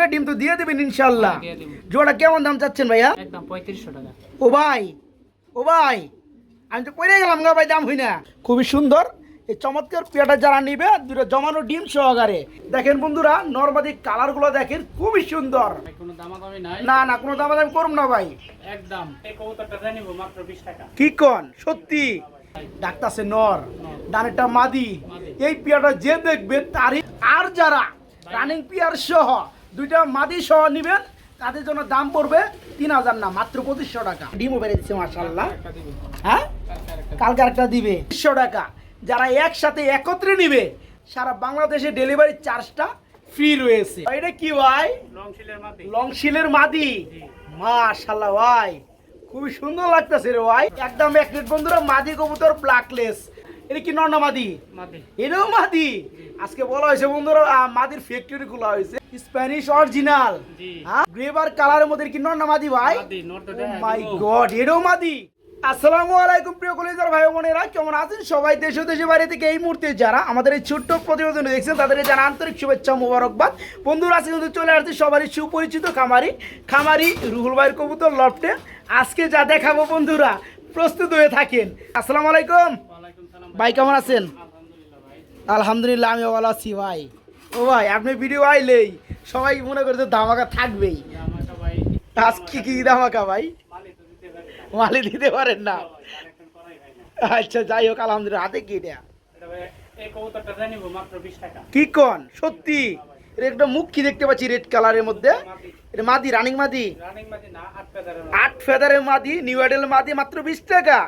নিবে ডিম তো দিয়ে দেবেন ইনশাল্লাহ দিয়ে জোড়া কেমন দাম চাচ্ছেন ভাইয়া? একদম পঁয়ত্রিশশো টাকা। ও ভাই ও ভাই আমি তো পড়ে গেলাম গা ভাই দাম হই না। খুবই সুন্দর এই চমৎকার পেয়াটা যারা নিবে দুটো জমানো ডিম সহকারে। দেখেন বন্ধুরা নর্মাদি কালারগুলো দেখেন খুবই সুন্দর। ভাই কোনো দামাদামি নাই। না না কোনো দাম আমি করুম না ভাই। একদম। কি কন? সত্যি? ডাক্তারছে নর। ডানেরটা মাদি। মাদি। এই পেয়ারটা যে দেখবে তারই আর যারা রানিং পেয়ার সহ দুইটা মাদি সহ নিবেন তাদের জন্য দাম পড়বে তিন হাজার না মাত্র পঁচিশশো টাকা। ডিমও বেড়ে দিচ্ছে দিবি। হ্যাঁ? কালকে আরেকটা একটা দিবে। তিনশো টাকা। যারা একসাথে একত্রে নিবে সারা বাংলাদেশে ডেলিভারি চার্জটা ফ্রি রয়েছে। এটা কি ভাই? লং শিলের মাটি লং শিলের মাদি। মাশাল্লাহ ভাই। খুবই সুন্দর লাগতেছে রে ভাই। একদম এক মিনিট বন্ধুরা মাদি কবুতর ব্ল্যাকলেস এটা কি নর্না মাদি? এটাও মাদি? আজকে বলা হয়েছে বন্ধুরা মাদির ফ্যাক্টরি খোলা হয়েছে। স্প্যানিশ অরিজিনাল জি। গ্রেভার কালারের মধ্যে কি নর্না মাদি ভাই? মাই গড এটাও মাদি। আসসালামু আলাইকুম প্রিয় কলেজার ভাই বোনেরা কেমন আছেন সবাই? দেশ দেশের বাইরে থেকে এই মুহূর্তে যারা আমাদের এই ছোট্ট প্রতিবেদন দেখছেন তাদেরকে জানা আন্তরিক শুভেচ্ছা মোবারকবাদ। বন্ধুরা আজকে কিন্তু চলে আসছে সবারই সুপরিচিত খামারি খামারি রুহুল ভাইয়ের কবুতর লফটে। আজকে যা দেখাবো বন্ধুরা প্রস্তুত হয়ে থাকেন। আসসালামু আলাইকুম। ভাই, কেমন আছেন? আলহামদুলিল্লাহ আমি ভালো আছি ভাই। ও ভাই, আপনি ভিডিও আইলেই সবাই মনে করছে ধামাকা থাকবেই। আজ কি কি ধামাকা ভাই? মালি দিতে পারেন না। আচ্ছা যাই হোক, আলহামদুলিল্লাহ, হাতে কি এটা? কি কন? সত্যি? এর একটা মুখ কি দেখতে পাচ্ছি রেড কালারের মধ্যে? এটা মাদি রানিং মাদি? আট ফেদারের মাদি নিউ মাদি, মাত্র বিশ টাকা।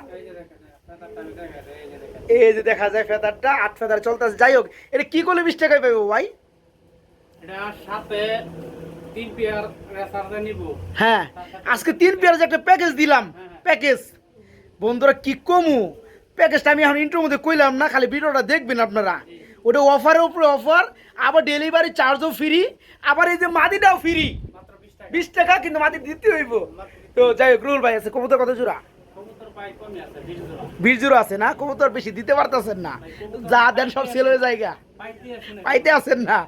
এই যে দেখা যায়, ফেদারটা আট ফেদার চলতেছে। যাই হোক এটা কি করলে বিশ টাকায় পাবো ভাই? এটা সাথে তিন পেয়ার রেসার নিব। হ্যাঁ আজকে তিন পেয়ার যে একটা প্যাকেজ দিলাম প্যাকেজ। বন্ধুরা কি কমু? প্যাকেজটা আমি এখন ইন্টার মধ্যে কইলাম না খালি ভিডিওটা দেখবেন আপনারা। ওটা অফারের উপরে অফার আবার ডেলিভারি চার্জও ফ্রি আবার এই যে মাদিটাও ফ্রি বিশ টাকা। কিন্তু মাটি দিতে হইব। তো যাই হোক রুল ভাই আছে কবুতর কত জোড়া? বিশ জোড়া আছে না? কবুতর বেশি দিতে পারতেছেন না। যা দেন সব সেল হয়ে জায়গা পাইতে আছেন না।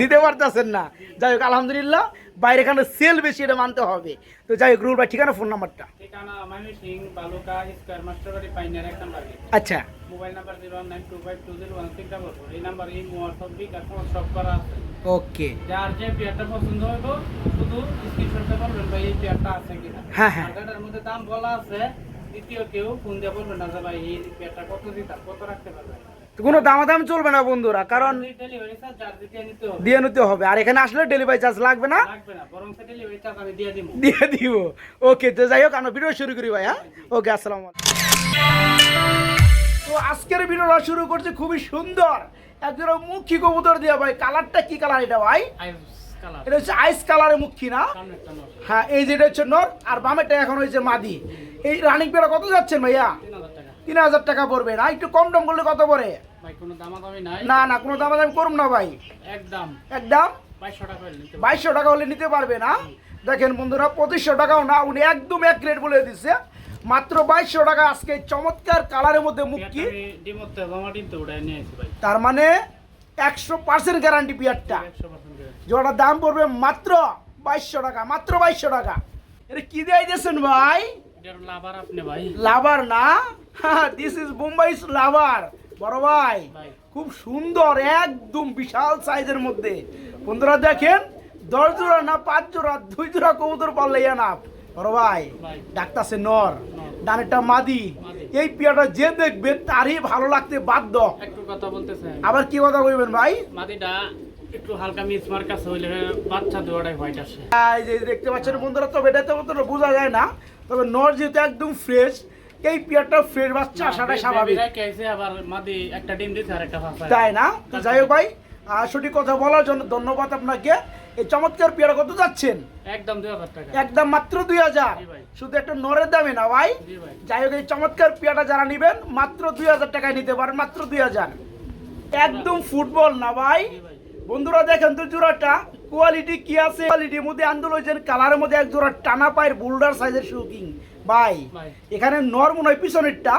দিতে পারতেছেন না। যাই হোক আলহামদুলিল্লাহ বাইরে এখানে সেল বেশি এটা মানতে হবে। তো যাই হোক রুল ভাই ঠিকানা ফোন নাম্বারটা আচ্ছা। Mobile number zero nine two five two zero one six double four এই নাম্বার এই হোয়াটসঅ্যাপ সব করা আছে। ওকে। যার যে পেয়ারটা পছন্দ শুধু ভাই এই পেয়ারটা আছে কিনা। হ্যাঁ, হ্যাঁ। মধ্যে দাম বলা আছে দ্বিতীয় কেউ ফোন দিয়ে বলবেন না যে ভাই এই পেয়ারটা কত দিতাম কত রাখতে পারবেন? কোনো দামাদাম চলবে না বন্ধুরা কারণ দিয়ে নিতে হবে। আর এখানে আসলে ডেলিভারি চার্জ লাগবে না? দিয়ে দিব। ওকে তো যাই হোক আমরা ভিডিও শুরু করি ভাই হ্যাঁ? ওকে আসসালাম আলাইকুম। তো আজকের ভিডিওটা শুরু করছে খুবই সুন্দর। একজোড়া মুখী কবুতর দিয়ে ভাই কালারটা কি কালার এটা ভাই? এটা হচ্ছে আইস কালারের মুখী না? হ্যাঁ এই যেটা হচ্ছে নর আর বামেরটা এখন হয়েছে মাদি। এই রানিং পেয়ারা কত যাচ্ছেন ভাইয়া? তিন হাজার টাকা। পড়বে না? একটু কম টম করলে কত পড়ে? দামাদামি না না কোনো দাম আমি করুম না ভাই। একদম। একদম বাইশশো টাকা হলে নিতে পারবে। না? দেখেন বন্ধুরা পঁচিশশো টাকাও না উনি একদম এক রেট বলে দিচ্ছে মাত্র বাইশশো টাকা আজকে চমৎকার কালারের মধ্যে মুক্তি তার মানে একশো পার্সেন্ট গ্যারান্টি পিয়ারটা একশো দাম পড়বে মাত্র বাইশশো টাকা মাত্র বাইশশো টাকা। এটা কি দিয়ে দিয়েছেন ভাই লাভার আপনি ভাই। লাভার না? দিস ইজ মুম্বাই লাভার বড় ভাই খুব সুন্দর একদম বিশাল সাইজের মধ্যে। বন্ধুরা দেখেন দশ জোড়া না পাঁচ জোড়া দুই জোড়া কবুতর পারলে না। বড় ভাই নর। নর। ডানেরটা মাদি। এই পিয়াটা যে দেখবে তারই ভালো লাগতে বাধ্য। একটু কথা বলতেছে। আবার কি কথা কইবেন ভাই? মাদিটা একটু হালকা মিস মার হইলে বাচ্চা দুয়াটাই হোয়াইট আসে। এই যে দেখতে পাচ্ছেন বন্ধুরা তবে এটা তো তো বোঝা যায় না। তবে নর যেহেতু একদম ফ্রেশ এই পিয়ারটা ফ্রেশ বাচ্চা আসাটাই স্বাভাবিক। বেবিরা আবার মাদি একটা ডিম দিতে আর একটা তাই না? তো যাই হোক ভাই সঠিক কথা বলার জন্য ধন্যবাদ আপনাকে। এই চমৎকার পেয়ারা কত যাচ্ছেন? একদম দুই হাজার টাকা। একদম মাত্র দুই হাজার। শুধু একটা নরের দামে না ভাই। যাই হোক এই চমৎকার পেয়ারা যারা নেবেন মাত্র দুই হাজার টাকায় নিতে পারেন মাত্র দুই হাজার। একদম ফুটবল না ভাই। বন্ধুরা দেখেন তো জোড়াটা কোয়ালিটি কি আছে? কোয়ালিটির মধ্যে আন্দোলন কালারের মধ্যে এক জোড়া টানা পায়ের বোল্ডার সাইজের শুকিং। ভাই এখানে নর মনে হয় পিছনেরটা।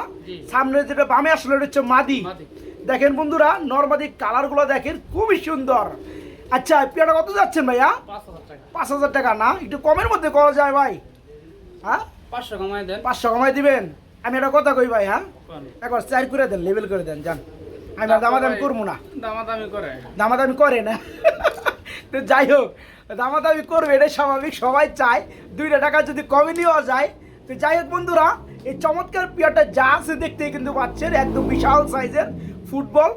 সামনে যেটা বামে আসলে হচ্ছে মাদি। মাদি। দেখেন বন্ধুরা নর্মাদি কালারগুলো দেখেন খুবই সুন্দর। আচ্ছা পেয়ারটা কত যাচ্ছেন ভাইয়া? পাঁচ হাজার টাকা না? একটু কমের মধ্যে করা যায় ভাই। হ্যাঁ? পাঁচশো কমাই দেন। পাঁচশো কমাই দিবেন। আমি একটা কথা কই ভাই হ্যাঁ? একবার চার করে দেন লেবেল করে দেন যান। আমি দামাদামি করব না। দামাদামি করে। দামাদামি করে না। তো যাই হোক দামাদামি করবে এটা স্বাভাবিক সবাই চায়। দুইটা টাকা যদি কমে নেওয়া যায়। তো যাই হোক বন্ধুরা এই চমৎকার পেয়ারটা যা আছে দেখতে কিন্তু পাচ্ছেন একদম বিশাল সাইজের ফুটবল।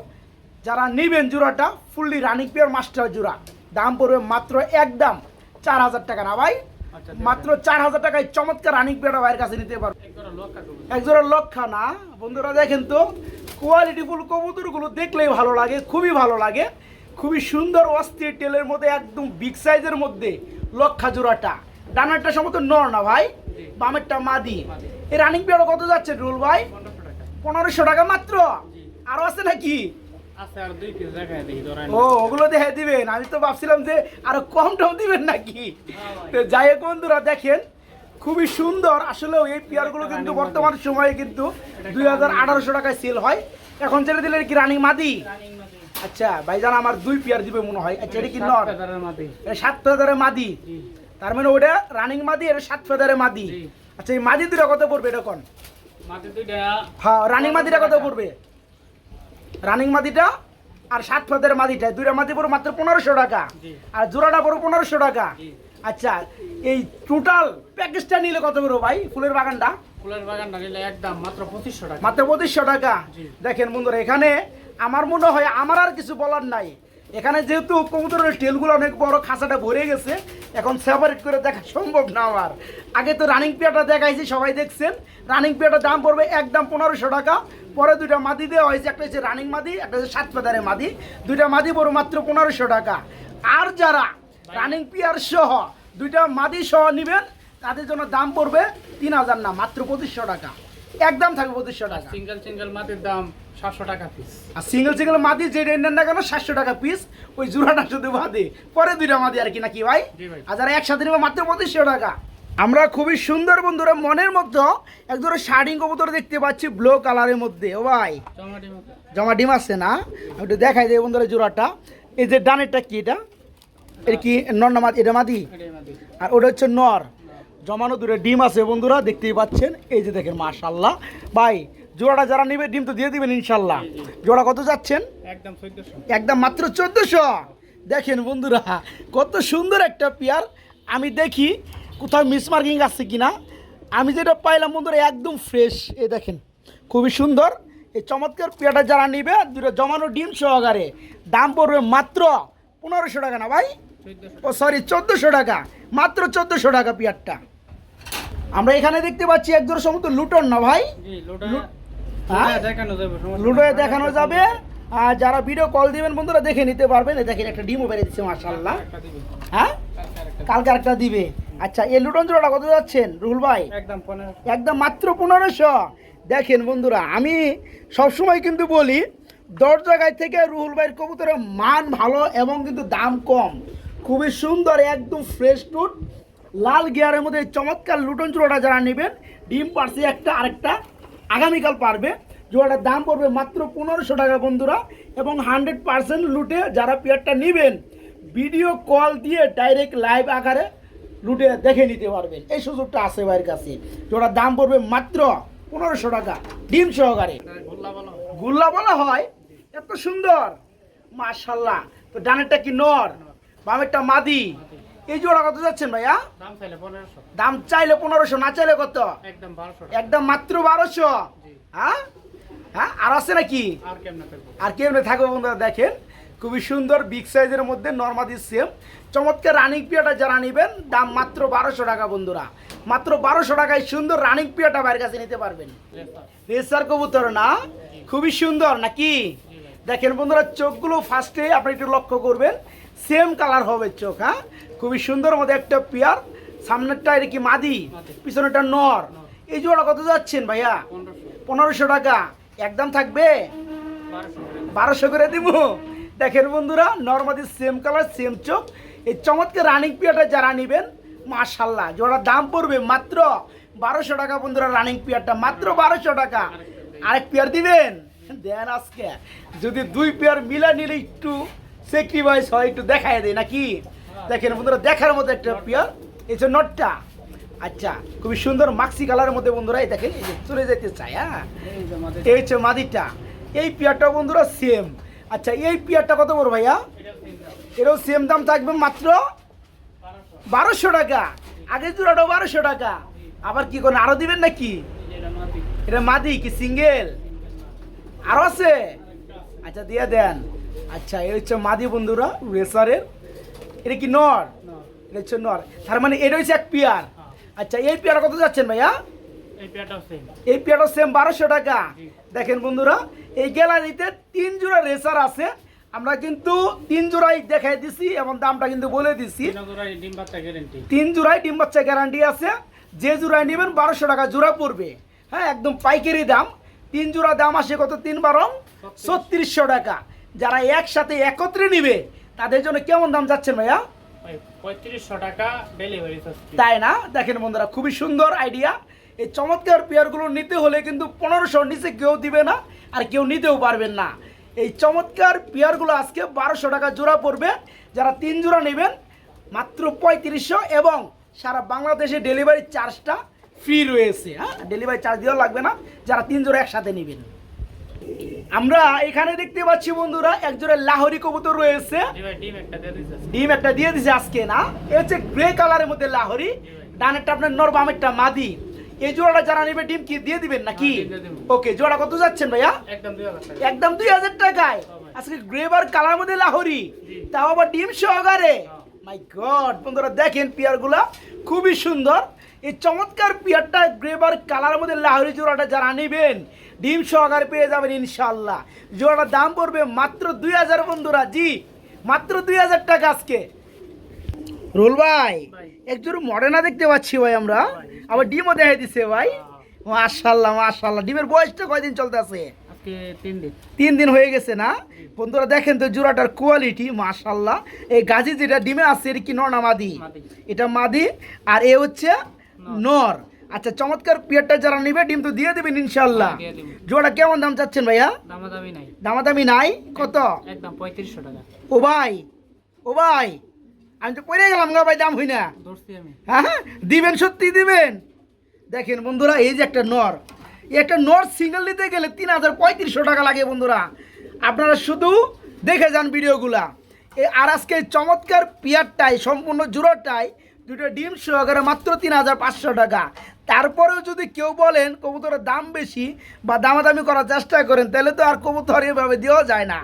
যারা নেবেন জোড়াটা ফুললি রানিং পেয়ার মাস্টার জোড়া। দাম পড়বে মাত্র একদম চার হাজার টাকা না ভাই? আচ্ছা, মাত্র চার হাজার টাকায় চমৎকার রানিং পেয়ারটা ভাইয়ের কাছে নিতে পারবে একজোড়া লক্ষা না? বন্ধুরা দেখেন তো কোয়ালিটিফুল কবুতরগুলো দেখলেই ভালো লাগে খুবই ভালো লাগে। খুবই সুন্দর অস্থির টেলের মধ্যে একদম বিগ সাইজের মধ্যে লক্ষা জোড়াটা। ডানারটা সম্ভবত নর না ভাই? বামেরটা মাদি। এই রানিং পেয়ারটা কত যাচ্ছে রুল ভাই? পনেরোশো টাকা মাত্র? জি। আরও আছে নাকি? ও ওগুলো দেখে দিবেন? আমি তো ভাবছিলাম যে আরও কম টম দিবেন নাকি? তো যাই হোক বন্ধুরা দেখেন খুবই সুন্দর। আসলে এই পেয়ারগুলো কিন্তু বর্তমান সময়ে কিন্তু দুই হাজার আঠারোশো টাকায় সেল হয়। এখন ছেড়ে দিলে কি রানিং মাদি? আচ্ছা ভাইজান আমার দুই পেয়ার দিবে মনে হয়। আচ্ছা এটা কি সাত ফেদারের মাদি। তার মানে ওটা রানিং মাদি এটা সাত ফেদারে মাদি আচ্ছা এই মাদি দুটা কত পড়বে এটা কোন? হ্যাঁ রানিং মাদিটা কত পড়বে? রানিং মাদিটা আর সাত ফেদারে মাদিটা দুইটা মাদি পড়বে মাত্র পনেরোশো টাকা। আর জোড়াটা পড়বে পনেরোশো টাকা। আচ্ছা এই টোটাল প্যাকেজটা নিলে কত পড়বে ভাই? ফুলের বাগানটা? ফুলের বাগানটা নিলে একদম মাত্র পঁচিশশো টাকা। মাত্র পঁচিশশো টাকা। দেখেন বন্ধুরা এখানে আমার মনে হয় আমার আর কিছু বলার নাই। এখানে যেহেতু কবুতরের টেলগুলো অনেক বড় খাঁচাটা ভরে গেছে এখন সেপারেট করে দেখা সম্ভব না আমার। আগে তো রানিং পেয়ারটা দেখাইছি সবাই দেখছেন। রানিং পেয়ারটার দাম পড়বে একদম পনেরোশো টাকা। পরে দুইটা মাদি দেওয়া হয়েছে একটা হচ্ছে রানিং মাদি একটা হচ্ছে সাত পেদারে মাদি। দুইটা মাদি পড়বে মাত্র পনেরোশো টাকা। আর যারা রানিং পিয়ার সহ দুইটা মাদি সহ নেবেন তাদের জন্য দাম পড়বে তিন হাজার না মাত্র পঁচিশশো টাকা। একদম থাকবে পঁচিশশো টাকা। সিঙ্গেল সিঙ্গেল মাটির দাম সাতশো টাকা পিস আর সিঙ্গেল সিঙ্গেল মাদি যে নেন না কেন সাতশো টাকা পিস ওই জোড়াটা শুধু বাদে। পরে দুইটা মাদি আর কি নাকি ভাই? ভাই। আর যারা একসাথে নেবে মাত্র পঁচিশশো টাকা। আমরা খুবই সুন্দর বন্ধুরা মনের মধ্যে এক ধরনের শার্টিং কবুতর দেখতে পাচ্ছি ব্লু কালারের মধ্যে। ও ভাই। জমা ডিম আছে না? একটু দেখাই দেয় বন্ধুরা জোড়াটা। এই যে ডানেরটা কি এটা? এটা কি? নর না মাদি? এটা মাদি? আর ওটা হচ্ছে নর। জমানো দূরে ডিম আছে বন্ধুরা দেখতেই পাচ্ছেন। এই যে দেখেন মাশাল্লাহ ভাই জোড়াটা যারা নেবে ডিম তো দিয়ে দিবেন ইনশাল্লাহ। জোড়া কত যাচ্ছেন? একদম একদম মাত্র চোদ্দোশো। দেখেন বন্ধুরা কত সুন্দর একটা পেয়ার। আমি দেখি কোথাও মিস মিসমার্কিং আছে কি না আমি যেটা পাইলাম বন্ধুরা একদম ফ্রেশ এ দেখেন খুবই সুন্দর। এই চমৎকার পেয়াটা যারা নিবে দুটো জমানো ডিম সহকারে দাম পড়বে মাত্র পনেরোশো টাকা না ভাই? ও সরি চোদ্দোশো টাকা। মাত্র চোদ্দোশো টাকা পেয়ারটা। আমরা এখানে দেখতে পাচ্ছি একজোড়া সমস্ত লুটন না ভাই? জি লোটা লু- হ্যাঁ? দেখানো যাবে আর যারা ভিডিও কল দিবেন বন্ধুরা দেখে নিতে পারবেন। এই দেখেন একটা ডিমও বেড়ে দিচ্ছে মার্শাল্লাহ হ্যাঁ? কালকে একটা দিবে। আচ্ছা এই লুটন জোড়াটা কত যাচ্ছেন রুহুল ভাই? একদম পনেরো একদম মাত্র পনেরোশো। দেখেন বন্ধুরা আমি সবসময় কিন্তু বলি দশ জায়গায় থেকে রুহুল ভাইয়ের কবুতরের মান ভালো এবং কিন্তু দাম কম। খুবই সুন্দর একদম ফ্রেশ টুট লাল গিয়ারের মধ্যে এই চমৎকার লুটন জোড়াটা যারা নেবেন ডিম পারছে একটা আরেকটা আগামীকাল পারবে। জোড়াটার দাম পড়বে মাত্র পনেরোশো টাকা বন্ধুরা এবং হান্ড্রেড পার্সেন্ট লুটে যারা পেয়ারটা নেবেন ভিডিও কল দিয়ে ডাইরেক্ট লাইভ আকারে লুটে দেখে নিতে পারবেন। এই সুযোগটা আছে ভাইয়ের কাছে। জোড়ার দাম পড়বে মাত্র পনেরোশো টাকা। ডিম সহকারে। গুল্লা বলা হয়? এত সুন্দর। মাশাল্লাহ। তো ডানেরটা কি নর? বামেরটা মাদি। এই জোড়া কত যাচ্ছেন ভাইয়া? দাম চাইলে পনেরোশো। না চাইলে কত? একদম মাত্র বারোশো? হ্যাঁ? হ্যাঁ? আর আছে নাকি? আর কেমনে থাকব? আর কেমনে থাকবে বন্ধুরা দেখেন। খুবই সুন্দর বিগ সাইজের মধ্যে নর্মাদি সেম চমৎকার রানিং পিয়াটা যারা নেবেন দাম মাত্র বারোশো টাকা বন্ধুরা। মাত্র বারোশো টাকায় সুন্দর রানিং পিয়াটা বাইরের কাছে নিতে পারবেন। রেসার কবুতর না? খুবই সুন্দর নাকি? দেখেন বন্ধুরা চোখগুলো ফার্স্টে আপনি একটু লক্ষ্য করবেন। সেম কালার হবে চোখ হ্যাঁ? খুবই সুন্দর মধ্যে একটা পেয়ার সামনেরটা এটা কি মাদি। পিছনেরটা নর। এই জোড়া কত যাচ্ছেন ভাইয়া? পনেরোশো টাকা। একদম থাকবে? বারোশো করে দিব। দেখেন বন্ধুরা নর্মাদি সেম কালার সেম চোখ। এই চমৎকার রানিং পিয়াটা যারা নেবেন মাশাল্লাহ জোড়ার দাম পড়বে মাত্র বারোশো টাকা বন্ধুরা রানিং পিয়ারটা মাত্র বারোশো টাকা। আরেক পেয়ার দিবেন? দেন আজকে। যদি দুই পেয়ার মিলা নিলে একটু স্যাক্রিফাইস হয় একটু দেখায় দেয় নাকি? দেখেন বন্ধুরা দেখার মতো একটা পেয়ার এই যে নটটা আচ্ছা খুবই সুন্দর মাক্সি কালারের মধ্যে বন্ধুরা এই দেখেন এই যে চলে যেতে চায় হ্যাঁ? এই হচ্ছে মাদিটা। এই পেয়ারটা বন্ধুরা সেম আচ্ছা এই পিয়ারটা কত বড় ভাইয়া? এরও সেম দাম থাকবে মাত্র বারোশো টাকা। আগের জোড়াটাও বারোশো টাকা। আবার কি করেন আরও দিবেন নাকি? এটা মাদি কি সিঙ্গেল আরও আছে? আচ্ছা দিয়ে দেন। আচ্ছা এই হচ্ছে মাদি বন্ধুরা রেসারের। এটা কি নর? এটা হচ্ছে নর। তার মানে এটা হচ্ছে এক পিয়ার। আচ্ছা এই পিয়ার কত যাচ্ছেন ভাইয়া? এই পেয়ারটাও সেম এই পিয়ারটা সেম বারোশো টাকা। দেখেন বন্ধুরা এই গ্যালারিতে তিন জোড়া রেসার আছে। আমরা কিন্তু তিন জোড়াই দেখাই দিছি এবং দামটা কিন্তু বলে দিছি। তিন জোড়াই ডিম বাচ্চা গ্যারেন্টি আছে। যে জোড়ায় নেবেন বারোশো টাকা জোড়া পড়বে। হ্যাঁ একদম পাইকারি দাম। তিন জোড়া দাম আসে কত? তিন বারং? ছত্রিশশো টাকা। যারা একসাথে একত্রে নিবে তাদের জন্য কেমন দাম যাচ্ছেন ভাইয়া? পঁয়ত্রিশশো টাকা ডেলিভারি তাই না? দেখেন বন্ধুরা খুবই সুন্দর আইডিয়া এই চমৎকার পেয়ারগুলো নিতে হলে কিন্তু পনেরোশোর নিচে কেউ দিবে না আর কেউ নিতেও পারবেন না। এই চমৎকার পেয়ারগুলো আজকে বারোশো টাকা জোড়া পড়বে। যারা তিন জোড়া নেবেন মাত্র পঁয়ত্রিশশো এবং সারা বাংলাদেশে ডেলিভারি চার্জটা ফ্রি রয়েছে হ্যাঁ? ডেলিভারি চার্জ দেওয়া লাগবে না যারা তিন জোড়া একসাথে নেবেন। আমরা এখানে দেখতে পাচ্ছি বন্ধুরা এক জোড়া লাহোরি কবুতর রয়েছে। ডিম একটা দিয়ে দিচ্ছে ডিম একটা দিয়ে দিছে আজকে না? এ হচ্ছে গ্রে কালারের মধ্যে লাহরি। ডানেরটা আপনার নর বামেরটা মাদি। এই জোড়াটা যারা নেবে ডিম কি দিয়ে দিবেন নাকি? হ্যাঁ। ওকে জোড়া কত যাচ্ছেন ভাইয়া? একদম দুই হাজার টাকায়। আজকে গ্রেভার কালার মধ্যে লাহরি। তাও আবার ডিম সহকারে। মাই গড বন্ধুরা দেখেন পিয়ারগুলা। খুবই সুন্দর। এই চমৎকার পিয়ারটা গ্রেভার কালার মধ্যে লাহরি জোড়াটা যারা নেবেন ডিম সহকারে পেয়ে যাবেন ইনশাল্লাহ জোড়াটার দাম পড়বে মাত্র দুই হাজার বন্ধুরা জি মাত্র দুই হাজার টাকা আজকে। রোল ভাই। একজন মডেনা দেখতে পাচ্ছি ভাই আমরা। আবার ডিমও দেখাই দিছে ভাই। হ্যাঁ। মাশাল্লাহ মাশাল্লাহ। ডিমের বয়সটা কয়দিন চলতেছে? আজকে তিন দিন। হয়ে গেছে না? বন্ধুরা দেখেন তো জোড়াটার কোয়ালিটি মাশাল্লাহ। এই গাজি যেটা ডিমে আছে এটা কি নর না মাদি। এটা মাদি আর এ হচ্ছে নর। আচ্ছা চমৎকার পিয়ারটা যারা নিবে ডিম তো দিয়ে দেবেন ইনশাল্লাহ। দিয়ে জোড়া কেমন দাম চাচ্ছেন ভাইয়া? দামাদামি নাই। দামাদামি নাই? কত? একদম পঁয়ত্রিশশো টাকা। ও ভাই ও ভাই। আমি তো পড়ে গেলাম গা ভাই দাম হই না। হ্যাঁ দিবেন সত্যি দিবেন। দেখেন বন্ধুরা এই যে একটা নর। এই একটা নর সিঙ্গেল নিতে গেলে তিন হাজার পঁয়ত্রিশশো টাকা লাগে বন্ধুরা। আপনারা শুধু দেখে যান ভিডিওগুলা। এই আর আজকে চমৎকার পিয়ারটাই সম্পূর্ণ জোড়াটাই দুটো ডিম সহকারে মাত্র তিন হাজার পাঁচশো টাকা। তারপরেও যদি কেউ বলেন কবুতরের দাম বেশি বা দামাদামি করার চেষ্টা করেন তাহলে তো আর কবুতর এভাবে দেওয়া যায় না।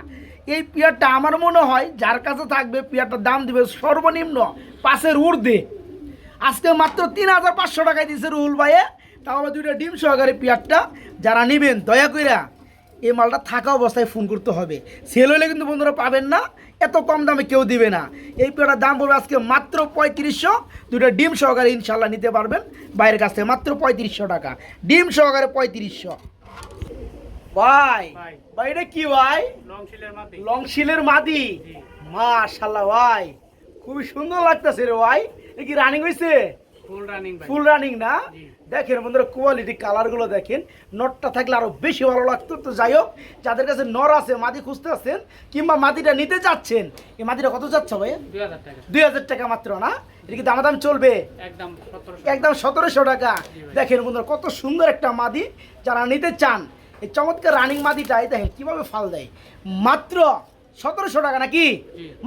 এই পিয়ারটা আমার মনে হয় যার কাছে থাকবে পিয়ারটার দাম দিবে সর্বনিম্ন পাশের ঊর্ধ্বে। আজকে মাত্র তিন হাজার পাঁচশো টাকায় দিয়েছে রুহুল ভাইয়ে। আবার দুইটা ডিম সহকারে পিয়ারটা যারা নেবেন, দয়া কইরা এই মালটা থাকা অবস্থায় ফোন করতে হবে। সেল হলে কিন্তু বন্ধুরা পাবেন না, এত কম দামে কেউ দিবে না। এই পিয়ারটার দাম পড়বে আজকে মাত্র পঁয়ত্রিশশো। দুইটা ডিম সহকারে ইনশাল্লাহ নিতে পারবেন বাইরের কাছ থেকে মাত্র পঁয়ত্রিশশো টাকা। ডিম সহকারে পঁয়ত্রিশশো। ভাই। ভাই। এটা কি ভাই? লং শিলের মাটি লং শিলের মাদি? জি। মাশাল্লাহ ভাই খুবই সুন্দর লাগতেছে রে ভাই। এ কি রানিং হয়েছে ফুল রানিং না? দেখেন বন্ধুরা কোয়ালিটি কালারগুলো দেখেন। নটটা থাকলে আরও বেশি ভালো লাগতো। তো যাই হোক যাদের কাছে নর আছে মাদি খুঁজতে আছেন কিংবা মাদিটা নিতে যাচ্ছেন এই মাদিটা কত যাচ্ছে ভাই? দুই হাজার টাকা। মাত্র না? এটা কি দামাদাম চলবে? একদম সতেরোশো। টাকা। দেখেন বন্ধুরা কত সুন্দর একটা মাদি যারা নিতে চান এই চমৎকার রানিং মাদিটা এই দেখেন কীভাবে ফাল দেয়। মাত্র সতেরোশো টাকা নাকি?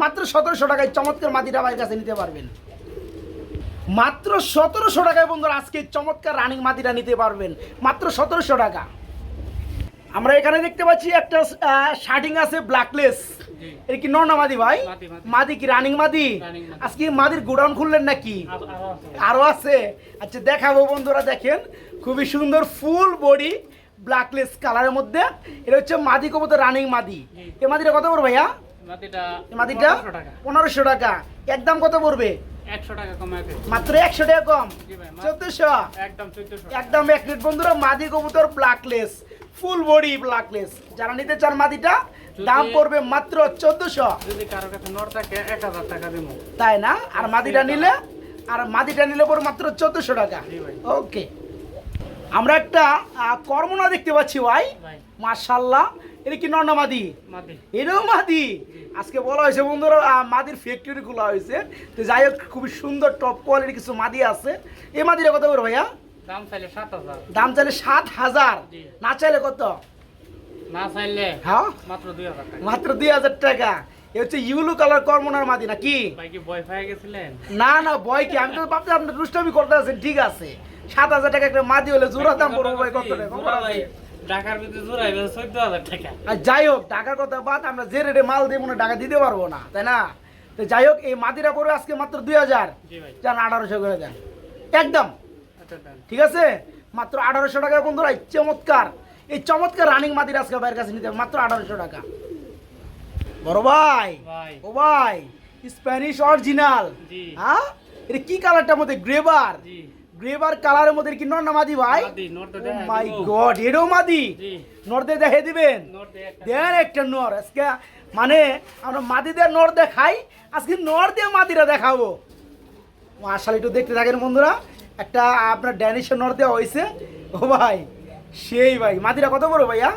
মাত্র সতেরোশো টাকায় চমৎকার মাদিটা আমার কাছে নিতে পারবেন। মাত্র সতেরোশো টাকায় বন্ধুরা আজকে চমৎকার রানিং মাদিটা নিতে পারবেন। মাত্র সতেরোশো টাকা। আমরা এখানে দেখতে পাচ্ছি একটা শার্টিং আছে ব্ল্যাকলেস এটা কি নর না মাদি ভাই মাদি, কি রানিং মাদি আজকে মাদির গোডাউন খুললেন নাকি? আরও আছে। আচ্ছা দেখাবো বন্ধুরা দেখেন। খুবই সুন্দর ফুল বডি ব্ল্যাকলেস কালারের মধ্যে। এটা হচ্ছে মাদি কবুতর রানিং মাদি। এ মাদিটা কত পড়বে ভাইয়া? মাদিটা পনেরোশো টাকা। একদম কত পড়বে? মাত্র একশো টাকা কম। চোদ্দশো? একদম এক মিনিট বন্ধুরা মাদি কবুতর ব্ল্যাকলেস ফুল বডি ব্ল্যাকলেস যারা নিতে চান মাদিটা দাম পড়বে মাত্র চোদ্দশো। তাই না? আর মাদিটা নিলে আর মাদিটা নিলে পড়বে মাত্র চোদ্দশো টাকা। ওকে আমরা একটা কর্মনা দেখতে পাচ্ছি ভাই। মার্শাল্লাহ এটা কি নন্না মাদি? মাদি। এটাও মাদি? আজকে বলা হয়েছে বন্ধুরা মাদির ফ্যাক্টরি খোলা হয়েছে। তো যাই হোক খুবই সুন্দর টপ কোয়ালিটির কিছু মাদি আছে। এই মাদিরা কত করে ভাইয়া? দাম চাইলে সাত হাজার। না চাইলে কত? না চাইলে হ্যাঁ? মাত্র দুই হাজার টাকা। মাত্র দুই হাজার টাকা। এ হচ্ছে ইউলু কালার কর্মনার মাদি নাকি? বয় না না ভয় কি? আমি তো ভাবছি আপনি দুষ্টামি করতে আছেন ঠিক আছে। সাত হাজার টাকা একটা মাদি হলে জোড়া দাম পড়ব ভাই কত টাকা? কম জোড়া ঢাকার ভিতরে জোড়াইবে চোদ্দ হাজার টাকা। আর যাই হোক টাকার কথা বাদ আমরা যে রেটে মাল দিয়ে মনে টাকা দিতে পারব না তাই না? তো যাই হোক এই মাদিরা পড়বে আজকে মাত্র দুই হাজার। যান আঠারোশো করে দেন। একদম। আচ্ছা ঠিক আছে? মাত্র আঠারোশো টাকা এই চমৎকার। এই চমৎকার রানিং মাদির আজকে ভাইয়ের কাছে নিতে মাত্র আঠারোশো টাকা। বড় ভাই ভাই। ও ভাই স্প্যানিশ অরিজিনাল হ্যাঁ? এটা কি কালারটার মধ্যে? গ্রেবার গ্রেবার কালারের মধ্যে কি নর না মাদি ভাই? মাই গড এটাও মাদি? নর্দে দেখে দিবেন? দেন একটা নর। আজকে মানে আমরা মাদিদের নর দেখাই আজকে নর দিয়ে মাদিরা দেখাবো। আসলে একটু দেখতে থাকেন বন্ধুরা। একটা আপনার ড্যানিশের নর দেওয়া হয়েছে। ও ভাই সেই ভাই। মাদিরা কত বড় ভাইয়া?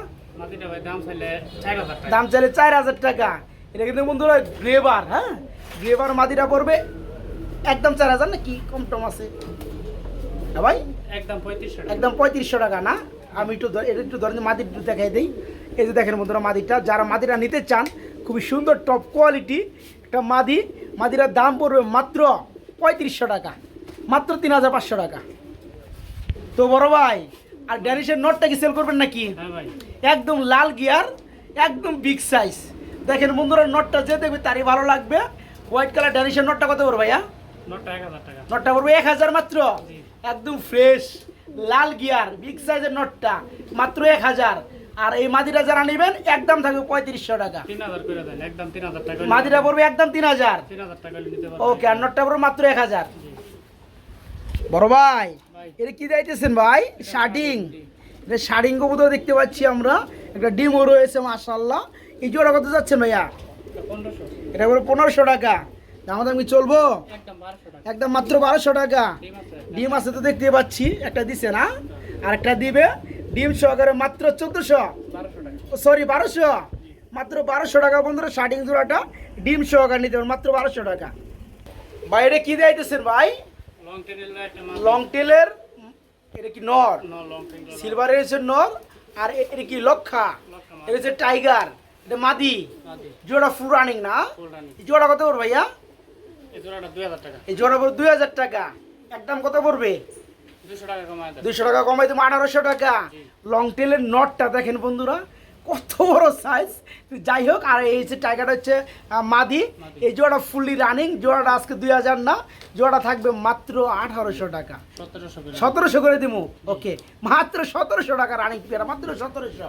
দাম চাইলে চার হাজার টাকা। এটা কিন্তু বন্ধুরা গ্রেবার হ্যাঁ? গ্রেবার মাদিরা পড়বে একদম চার হাজার না কি কম টম আছে। হ্যাঁ ভাই? একদম পঁয়ত্রিশশো টাকা। একদম পঁয়ত্রিশশো টাকা না? আমি একটু একটু ধরেন মাদির দেখাই দিই। এই যে দেখেন বন্ধুরা মাদিটা যারা মাদিরা নিতে চান খুবই সুন্দর টপ কোয়ালিটি একটা মাদি। মাদিরার দাম পড়বে মাত্র পঁয়ত্রিশশো টাকা মাত্র তিন হাজার পাঁচশো টাকা। তো বড় ভাই আর ড্যানিশের নোটটা কি সেল করবেন নাকি? হ্যাঁ একদম লাল গিয়ার একদম বিগ সাইজ দেখেন বন্ধুরা নোটটা যে দেখবে তারই ভালো লাগবে। হোয়াইট কালার ড্যানিশের নোটটা কত পড়বে ভাইয়া? নটটা পড়বে এক হাজার মাত্র। একদম ফ্রেশ লাল গিয়ার বিগ সাইজের নটটা মাত্র এক হাজার। আর এই মাদিরা যারা নেবেন একদম থাকবে পঁয়ত্রিশশো টাকা। মাদিরা পড়বে একদম তিন হাজার। ওকে আর নটটা পড়বে মাত্র এক হাজার। বড় ভাই এটা কি দিতেছেন ভাই? শার্টিং এটা শার্টিং কবুতর দেখতে পাচ্ছি আমরা। একটা ডিমও রয়েছে মাশাল্লাহ এই জোড়া কত যাচ্ছেন ভাইয়া? পনেরোশো। এটা পড়বে পনেরোশো টাকা। আমাদের আমি চলবো? একদম মাত্র বারোশো টাকা। ডিম আছে তো দেখতে পাচ্ছি একটা দিছে না? আর একটা দিবে ডিম সহকারে মাত্র চোদ্দশো। সরি বারোশো। মাত্র বারোশো টাকা বন্ধুরা শার্টিং জোড়াটা ডিম সহকারে নিতে হবে মাত্র বারোশো টাকা। বাইরে কি দিতেছেন ভাই? লং টেলের এটা কি নর? সিলভারের হচ্ছে নর আর এটা কি লক্ষা? এটা হচ্ছে টাইগার এটা মাদি। জোড়া ফুল রানিং না? জোড়া কত পড়বে ভাইয়া? এই জোড়াটা জোড়া পড়বে দুই হাজার টাকা। একদম কত পড়বে? দুশো টাকা কমাই তুমি আঠারোশো টাকা। লং টেলের নটটা দেখেন বন্ধুরা কত বড় সাইজ যাই হোক আর এই যে টাইগারটা হচ্ছে মাদি। এই জোড়া ফুললি রানিং জোড়াটা আজকে দুই হাজার না জোড়াটা থাকবে মাত্র আঠারোশো টাকা। সতেরোশো করে। সতেরোশো করে দিব ওকে। মাত্র সতেরোশো টাকা রানিং পেয়ারা মাত্র সতেরোশো।